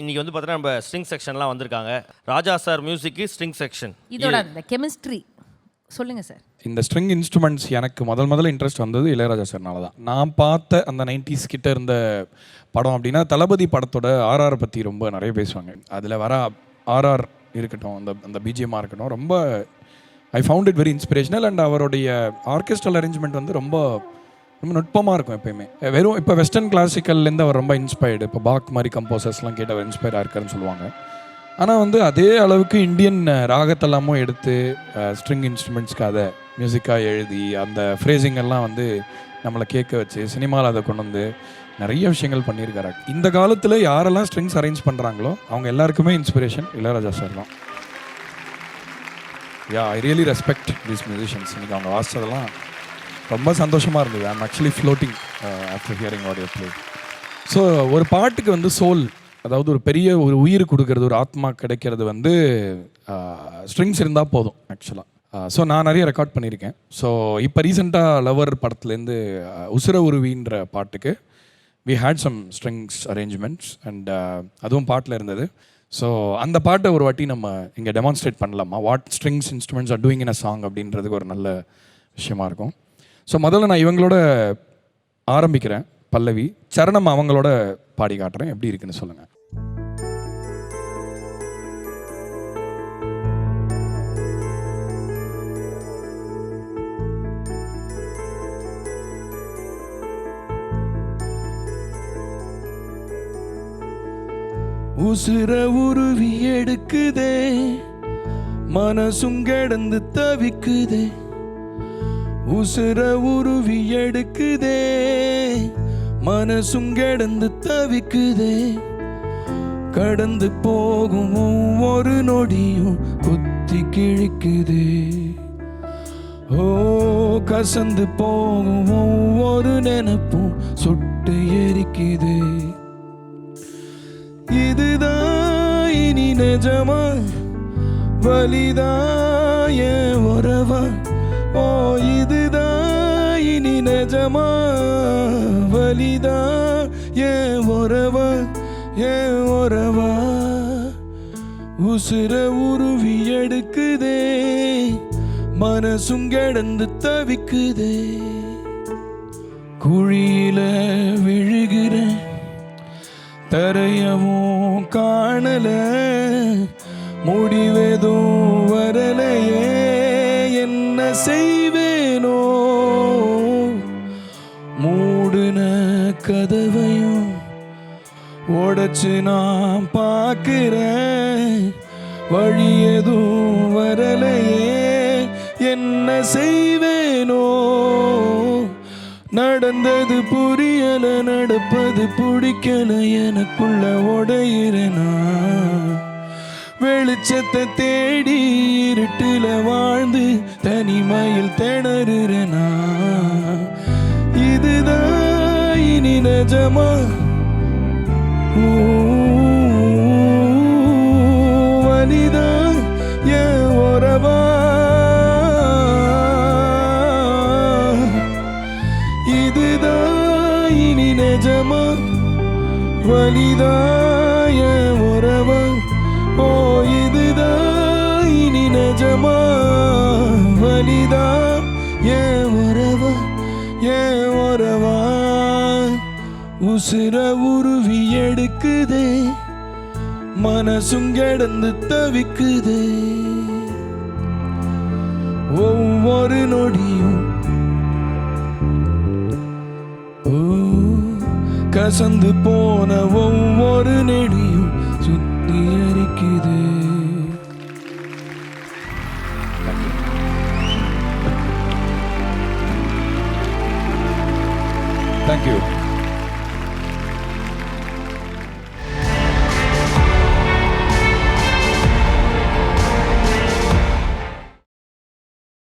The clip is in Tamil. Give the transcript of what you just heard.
இன்னைக்கு வந்து பார்த்தீங்கன்னா நம்ம ஸ்ட்ரிங் செக்ஷன்லாம் வந்திருக்காங்க. ராஜா சார் மியூசிக்கு ஸ்ட்ரிங் செக்ஷன் இதோட அந்த கெமிஸ்ட்ரி சொல்லுங்க சார். இந்த ஸ்ட்ரிங் இன்ஸ்ட்ருமெண்ட்ஸ் எனக்கு முதல் முதல்ல இன்ட்ரெஸ்ட் வந்தது இளையராஜா சார்னால தான். நான் பார்த்த அந்த நைன்டிஸ் கிட்ட இருந்த படம் அப்படின்னா தளபதி படத்தோட ஆர்ஆர் பற்றி ரொம்ப நிறைய பேசுவாங்க. அதில் வர ஆர்ஆர் இருக்கட்டும் அந்த அந்த பிஜிஎம்மாக இருக்கட்டும் ரொம்ப I found it very inspirational and அவருடைய ஆர்கெஸ்ட்ரல் அரேஞ்ச்மெண்ட் வந்து ரொம்ப ரொம்ப நுட்பமாக இருக்கும் எப்பயுமே. வெறும் இப்போ வெஸ்டர்ன் கிளாசிக்கல்லேருந்து அவர் ரொம்ப இன்ஸ்பயர்டு இப்போ பாக் மாதிரி கம்போசர்ஸ்லாம் கேட்டு அவர் இன்ஸ்பயர் இருக்காருன்னு சொல்லுவாங்க. ஆனால் வந்து அதே அளவுக்கு இந்தியன் ராகத்தெல்லாமும் எடுத்து ஸ்ட்ரிங் இன்ஸ்ட்ருமெண்ட்ஸ்க்கு அதை மியூசிக்காக எழுதி அந்த ஃப்ரேசிங் எல்லாம் வந்து நம்மளை கேட்க வச்சு சினிமாவில் அதை கொண்டு வந்து நிறைய விஷயங்கள் பண்ணியிருக்காரு. இந்த காலத்தில் யாரெல்லாம் ஸ்ட்ரிங்ஸ் அரேஞ்ச் பண்ணுறாங்களோ அவங்க எல்லாருக்குமே இன்ஸ்பிரேஷன் இளையராஜா சார் தான். Yeah I really respect these musicians இன்னைக்கு அவங்க வாசிச்சதெல்லாம் ரொம்ப சந்தோஷமாக இருந்தது. I'm actually floating after hearing what play so ஒரு பாட்டுக்கு வந்து சோல் அதாவது ஒரு பெரிய ஒரு உயிர் கொடுக்கறது ஒரு ஆத்மா கிடைக்கிறது வந்து uh, ஸ்ட்ரிங்ஸ் இருந்தால் போதும் ஆக்சுவலாக ஸோ uh, நான் நிறைய ரெக்கார்ட் பண்ணியிருக்கேன். ஸோ இப்போ ரீசெண்டாக லவர் படத்துலேருந்து uh, உசுர உருவின்ற பாட்டுக்கு we had some strings arrangements and அதுவும் பாட்டில் இருந்தது. ஸோ அந்த பாட்டை ஒரு வாட்டி நம்ம இங்கே டெமான்ஸ்ட்ரேட் பண்ணலாமா? What strings instruments are doing in a song அப்படின்றதுக்கு ஒரு நல்ல விஷயமா இருக்கும். ஸோ முதல்ல நான் இவங்களோட ஆரம்பிக்கிறேன் பல்லவி. சரணம் அவங்களோட பாடி காட்டுறேன். எப்படி இருக்குன்னு சொல்லுங்கள் உசுர உருவி எடுக்குதே. மனசும் கிடந்து தவிக்குதே. உசுர உருவி எடுக்குதே. மனசும் கிடந்து தவிக்குதே. கடந்து போகும் ஒவ்வொரு நொடியும் குத்தி கிழிக்குதே. ஓ கசந்து போகும் ஒவ்வொரு நினைப்பும் சுட்டு எரிக்குது. இதுதான் இனி நிஜமா வலிதாய உறவா? ஓ இதுதான் இனி நிஜமா வலிதா? ஏ உறவா? ஏ உறவா? உசுர உருவி எடுக்குதே மனசும் கிடந்து தவிக்குதே. குழியில விழுகிற தரையவும் காணல முடிவெதும் வரலையே. செய்வேனோ? மூடுன கதவையும் உடச்சு நான் பார்க்கிறேன். வழி எதுவும் வரலையே. என்ன செய்வேனோ? நடந்தது புரியல நடப்பது பிடிக்கல. எனக்குள்ள உடையிறனா வெளிச்சத்தை தேடி இருட்டுல வாழ்ந்து தனிமையில் திணறுறனா? இதுதான் இனி நிஜமா? ஊ, என் உறவா? இதுதான் இனி நிஜமா? வலிதாய உறவா? ஓ இதுதான் இனி நிஜமா? வலிதா ஏன் உறவ ஏன் உறவா? உசுர உருவி எடுக்குதே. மனசும் கிடந்து தவிக்குதே. ஒவ்வொரு நொடியும் கசந்து போன ஒவ்வொரு நெடியும் சுத்தி அரிக்குதே. you.